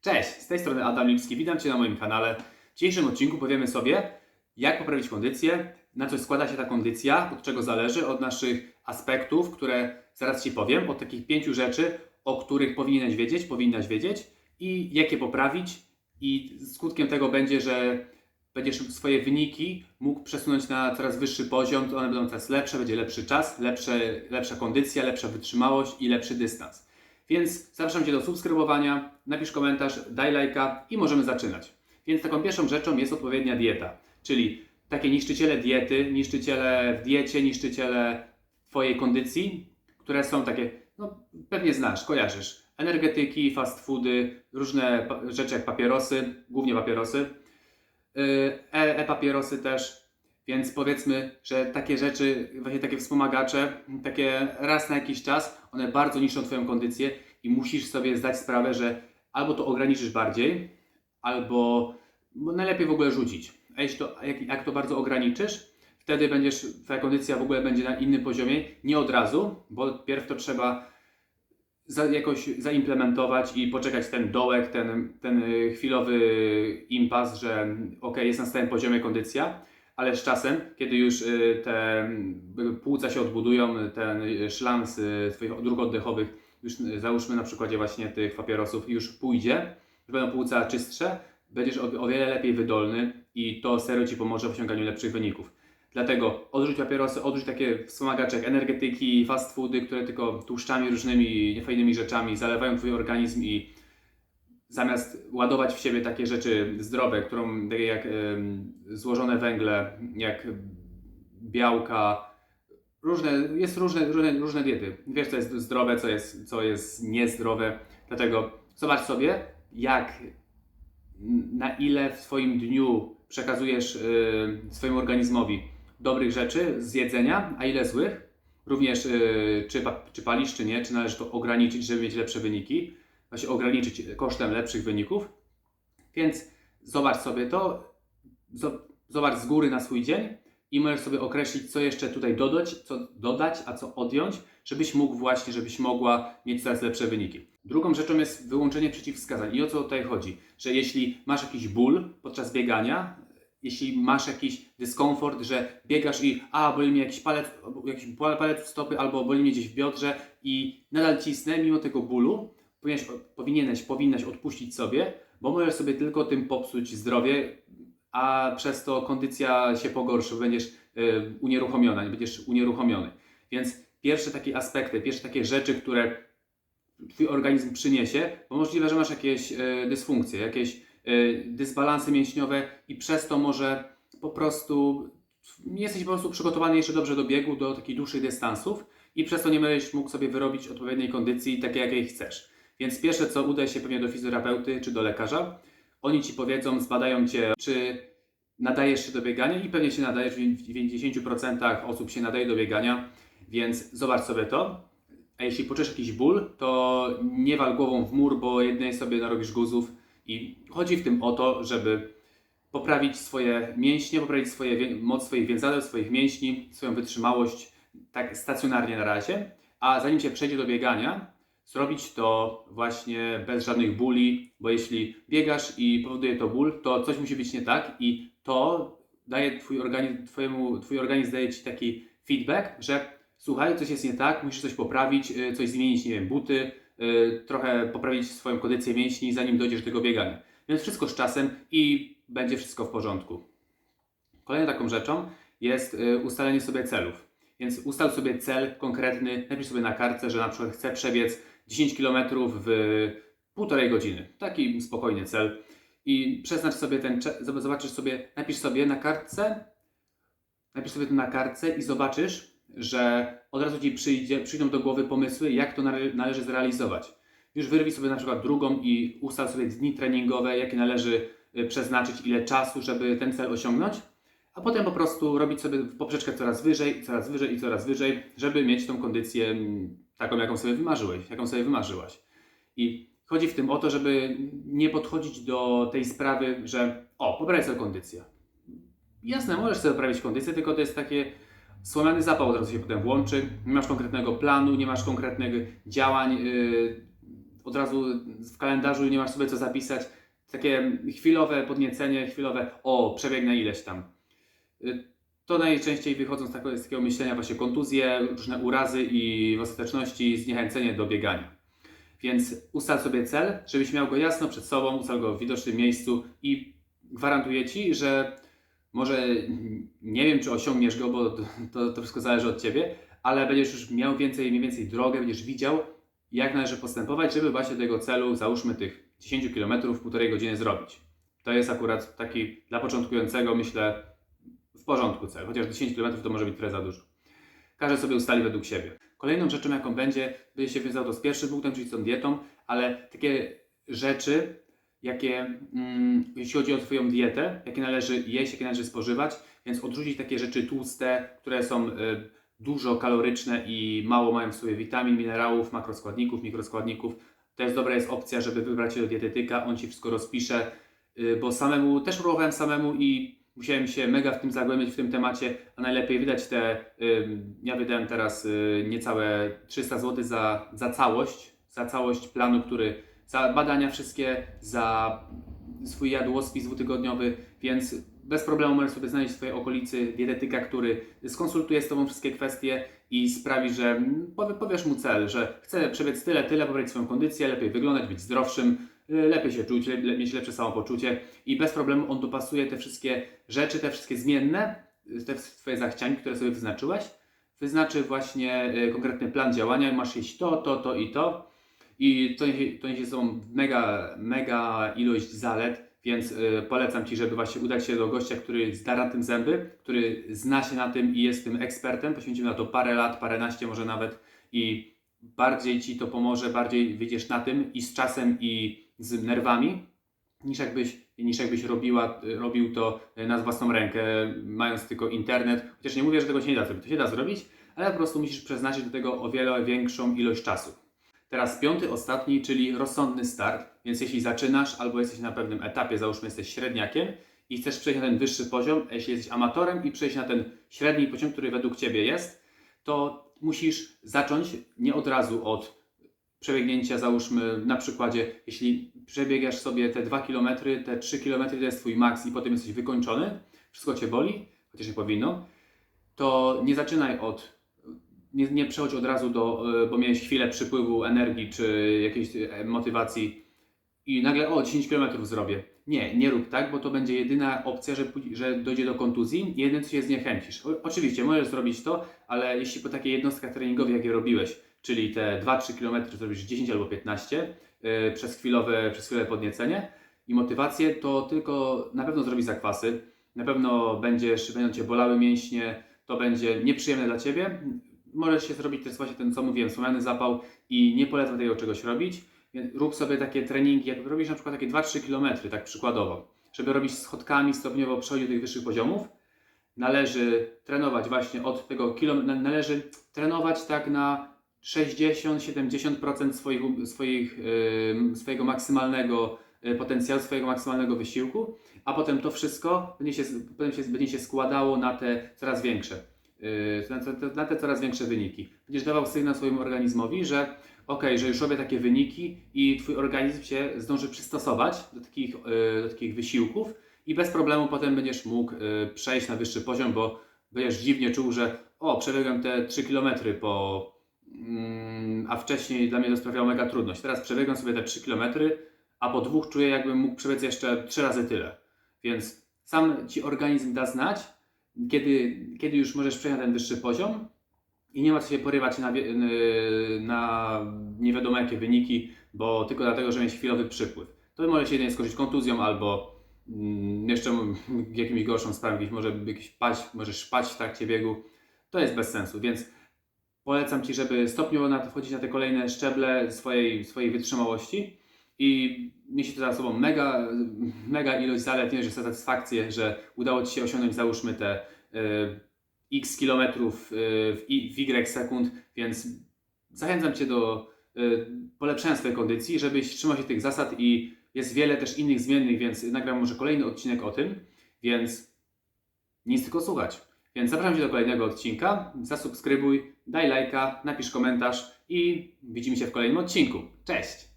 Cześć, z tej strony Adam Lipski, witam Cię na moim kanale. W dzisiejszym odcinku powiemy sobie, jak poprawić kondycję, na co składa się ta kondycja, od czego zależy, od naszych aspektów, które zaraz Ci powiem, od takich pięciu rzeczy, o których powinieneś wiedzieć, powinnaś wiedzieć i jak je poprawić i skutkiem tego będzie, że będziesz swoje wyniki mógł przesunąć na coraz wyższy poziom, to one będą coraz lepsze, będzie lepszy czas, lepsze, lepsza kondycja, lepsza wytrzymałość i lepszy dystans. Więc zapraszam Cię do subskrybowania, napisz komentarz, daj lajka i możemy zaczynać. Więc taką pierwszą rzeczą jest odpowiednia dieta, czyli takie niszczyciele diety, niszczyciele w diecie, niszczyciele Twojej kondycji, które są takie, no pewnie znasz, kojarzysz, energetyki, fast foody, różne rzeczy jak papierosy, głównie papierosy, yy, e- e-papierosy też, więc powiedzmy, że takie rzeczy, właśnie takie wspomagacze, takie raz na jakiś czas, one bardzo niszczą Twoją kondycję i musisz sobie zdać sprawę, że albo to ograniczysz bardziej, albo bo najlepiej w ogóle rzucić. A jeśli to, jak, jak to bardzo ograniczysz, wtedy będziesz, Twoja kondycja w ogóle będzie na innym poziomie, nie od razu, bo pierw to trzeba za, jakoś zaimplementować i poczekać ten dołek, ten, ten y, chwilowy impas, że ok, jest na stałym poziomie kondycja, ale z czasem, kiedy już y, te y, płuca się odbudują, ten y, szlam z Twoich dróg oddechowych, już załóżmy na przykładzie właśnie tych papierosów, już pójdzie, że będą płuca czystsze, będziesz o, wiele lepiej wydolny i to serio Ci pomoże w osiąganiu lepszych wyników. Dlatego odrzuć papierosy, odrzuć takie wspomagacze energetyki, fast foody, które tylko tłuszczami, różnymi niefajnymi rzeczami zalewają Twój organizm i zamiast ładować w siebie takie rzeczy zdrowe, którą takie jak złożone węgle, jak białka, różne, jest różne, różne, różne diety. Wiesz, co jest zdrowe, co jest, co jest niezdrowe. Dlatego zobacz sobie, jak na ile w swoim dniu przekazujesz y, swojemu organizmowi dobrych rzeczy z jedzenia, a ile złych. Również y, czy, czy palisz, czy nie, czy należy to ograniczyć, żeby mieć lepsze wyniki. Właśnie ograniczyć kosztem lepszych wyników. Więc zobacz sobie to, zo- zobacz z góry na swój dzień i możesz sobie określić, co jeszcze tutaj dodać, co dodać, a co odjąć, żebyś mógł właśnie, żebyś mogła mieć coraz lepsze wyniki. Drugą rzeczą jest wyłączenie przeciwwskazań. I o co tutaj chodzi? Że jeśli masz jakiś ból podczas biegania, jeśli masz jakiś dyskomfort, że biegasz i a, boli mnie jakiś palec, jakiś pal- palec w stopy albo boli mnie gdzieś w biodrze i nadal cisnę mimo tego bólu, powinieneś, powinieneś, powinnaś odpuścić sobie, bo możesz sobie tylko tym popsuć zdrowie, a przez to kondycja się pogorszy, będziesz y, unieruchomiona, będziesz unieruchomiony. Więc pierwsze takie aspekty, pierwsze takie rzeczy, które Twój organizm przyniesie, bo możliwe, że masz jakieś e, dysfunkcje, jakieś e, dysbalansy mięśniowe i przez to może po prostu nie jesteś po prostu przygotowany jeszcze dobrze do biegu, do takich dłuższych dystansów i przez to nie będziesz mógł sobie wyrobić odpowiedniej kondycji takiej, jakiej chcesz. Więc pierwsze co, udaj się pewnie do fizjoterapeuty czy do lekarza. Oni Ci powiedzą, zbadają Cię, czy nadajesz się do biegania i pewnie się nadajesz, w 90% osób się nadaje do biegania, więc zobacz sobie to. A jeśli poczujesz jakiś ból, to nie wal głową w mur, bo jednej sobie narobisz guzów i chodzi w tym o to, żeby poprawić swoje mięśnie, poprawić swoje, moc swoich więzadeł, swoich mięśni, swoją wytrzymałość tak stacjonarnie na razie, a zanim się przejdzie do biegania, zrobić to właśnie bez żadnych bóli, bo jeśli biegasz i powoduje to ból, to coś musi być nie tak i to daje twój organizm, twojemu, twój organizm daje ci taki feedback, że słuchaj, coś jest nie tak, musisz coś poprawić, y, coś zmienić, nie wiem, buty, y, trochę poprawić swoją kondycję mięśni, zanim dojdziesz do tego biegania. Więc wszystko z czasem i będzie wszystko w porządku. Kolejną taką rzeczą jest y, ustalenie sobie celów. Więc ustal sobie cel konkretny, napisz sobie na kartce, że na przykład chcę przebiec 10 km w półtorej godziny. Taki spokojny cel. I przeznacz sobie ten, zobaczysz sobie, napisz sobie na kartce, napisz sobie to na kartce i zobaczysz, że od razu Ci przyjdzie, przyjdą do głowy pomysły, jak to nale- należy zrealizować. Już wyrwij sobie na przykład drugą i ustal sobie dni treningowe, jakie należy y, przeznaczyć, ile czasu, żeby ten cel osiągnąć, a potem po prostu robić sobie poprzeczkę coraz wyżej, coraz wyżej i coraz wyżej, żeby mieć tą kondycję mm, taką, jaką sobie wymarzyłeś, jaką sobie wymarzyłaś. I chodzi w tym o to, żeby nie podchodzić do tej sprawy, że o, poprawię sobie kondycję. Jasne, możesz sobie poprawić kondycję, tylko to jest takie słomiany zapał od razu się potem włączy. Nie masz konkretnego planu, nie masz konkretnych działań yy, od razu w kalendarzu nie masz sobie co zapisać. Takie chwilowe podniecenie, chwilowe o, przebiegnę ileś tam. Y, To najczęściej wychodząc z takiego, myślenia właśnie kontuzje, różne urazy i w ostateczności zniechęcenie do biegania. Więc ustal sobie cel, żebyś miał go jasno przed sobą, ustal go w widocznym miejscu i gwarantuję Ci, że może nie wiem, czy osiągniesz go, bo to, to, to wszystko zależy od Ciebie, ale będziesz już miał więcej, mniej więcej drogę, będziesz widział, jak należy postępować, żeby właśnie do tego celu, załóżmy tych 10 km w półtorej godziny zrobić. To jest akurat taki dla początkującego, myślę, w porządku cel, chociaż 10 km to może być trochę za dużo. Każdy sobie ustali według siebie. Kolejną rzeczą, jaką będzie, będzie się wiązał to z pierwszym punktem, czyli z tą dietą, ale takie rzeczy, jakie, mm, jeśli chodzi o Twoją dietę, jakie należy jeść, jakie należy spożywać, więc odrzucić takie rzeczy tłuste, które są y, dużo kaloryczne i mało mają w sobie witamin, minerałów, makroskładników, mikroskładników. To jest dobra jest opcja, żeby wybrać się do dietetyka, on Ci wszystko rozpisze, y, bo samemu, też próbowałem samemu i musiałem się mega w tym zagłębić w tym temacie, a najlepiej wydać te, ja wydałem teraz y, niecałe 300 zł za, za całość, za całość planu, który, za badania wszystkie, za swój jadłospis dwutygodniowy, więc bez problemu możesz sobie znaleźć w swojej okolicy dietetyka, który skonsultuje z Tobą wszystkie kwestie i sprawi, że mm, powie- powiesz mu cel, że chcę przebiec tyle, tyle, poprawić swoją kondycję, lepiej wyglądać, być zdrowszym, lepiej się czuć, le- mieć lepsze samopoczucie i bez problemu on dopasuje te wszystkie rzeczy, te wszystkie zmienne, y, te Twoje zachcianki, które sobie wyznaczyłeś, wyznaczy właśnie y, konkretny plan działania, masz jeść to, to, to i to. I to, to niesie sobą mega, mega ilość zalet, więc y, polecam Ci, żeby właśnie udać się do gościa, który zda na tym zęby, który zna się na tym i jest tym ekspertem, poświęcił na to parę lat, paręnaście może nawet i bardziej Ci to pomoże, bardziej wyjdziesz na tym i z czasem i z nerwami, niż jakbyś, niż jakbyś robiła, robił to na własną rękę, mając tylko internet. Chociaż nie mówię, że tego się nie da zrobić, to się da zrobić, ale po prostu musisz przeznaczyć do tego o wiele większą ilość czasu. Teraz piąty, ostatni, czyli rozsądny start. Więc jeśli zaczynasz albo jesteś na pewnym etapie, załóżmy jesteś średniakiem i chcesz przejść na ten wyższy poziom, jeśli jesteś amatorem i przejść na ten średni poziom, który według Ciebie jest, to musisz zacząć nie od razu od przebiegnięcia, załóżmy na przykładzie, jeśli przebiegasz sobie te 2 km, te 3 km to jest Twój maks i potem jesteś wykończony, wszystko Cię boli, chociaż nie powinno, to nie zaczynaj od nie, nie przechodź od razu do, y, bo miałeś chwilę przypływu energii czy jakiejś y, motywacji i nagle o 10 km zrobię. Nie, nie rób tak, bo to będzie jedyna opcja, że, że dojdzie do kontuzji i jedyne co się zniechęcisz. Oczywiście możesz zrobić to, ale jeśli po takiej jednostkach treningowych, jakie robiłeś, czyli te 2-3 km zrobisz 10 albo 15 y, przez, chwilowe, przez chwilę podniecenie i motywację, to tylko na pewno zrobisz zakwasy, na pewno będziesz, będą Cię bolały mięśnie, to będzie nieprzyjemne dla Ciebie. Możesz się zrobić też właśnie ten, co mówiłem, wspomniany zapał i nie polecam tego czegoś robić. Rób sobie takie treningi, jak robisz na przykład takie 2-3 km, tak przykładowo, żeby robić schodkami stopniowo przechodzić do tych wyższych poziomów, należy trenować właśnie od tego kilometra, należy trenować tak na 60-70% swoich, swoich, yy, swojego maksymalnego yy, potencjału, swojego maksymalnego wysiłku, a potem to wszystko będzie się, potem się, będzie się składało na te coraz większe, yy, na, te, coraz większe wyniki. Będziesz dawał sygnał swojemu organizmowi, że ok, że już robię takie wyniki i Twój organizm się zdąży przystosować do takich, yy, do takich wysiłków i bez problemu potem będziesz mógł przejść na wyższy poziom, bo będziesz dziwnie czuł, że o, przebiegłem te 3 km po, a wcześniej dla mnie to sprawiało mega trudność. Teraz przebiegłem sobie te 3 km, a po dwóch czuję jakbym mógł przebiec jeszcze 3 razy tyle. Więc sam Ci organizm da znać, kiedy, kiedy już możesz przejść na ten wyższy poziom i nie ma co się porywać na, na nie wiadomo jakie wyniki, bo tylko dlatego, że mieć chwilowy przypływ. To może się jedynie skończyć kontuzją albo mm, jeszcze jakimś gorszą sprawą, może jakiś paść, możesz spać w trakcie biegu. To jest bez sensu, więc polecam Ci, żeby stopniowo na to wchodzić na te kolejne szczeble swojej, swojej wytrzymałości. I niesie to za sobą mega, mega ilość zalet, nie, że satysfakcję, że udało Ci się osiągnąć załóżmy te y, x kilometrów y, w, i- w y sekund, więc zachęcam Cię do y, polepszenia swojej kondycji, żebyś trzymał się tych zasad i jest wiele też innych zmiennych, więc nagram może kolejny odcinek o tym, więc nic tylko słuchać. Więc zapraszam Cię do kolejnego odcinka, zasubskrybuj, daj lajka, napisz komentarz i widzimy się w kolejnym odcinku. Cześć!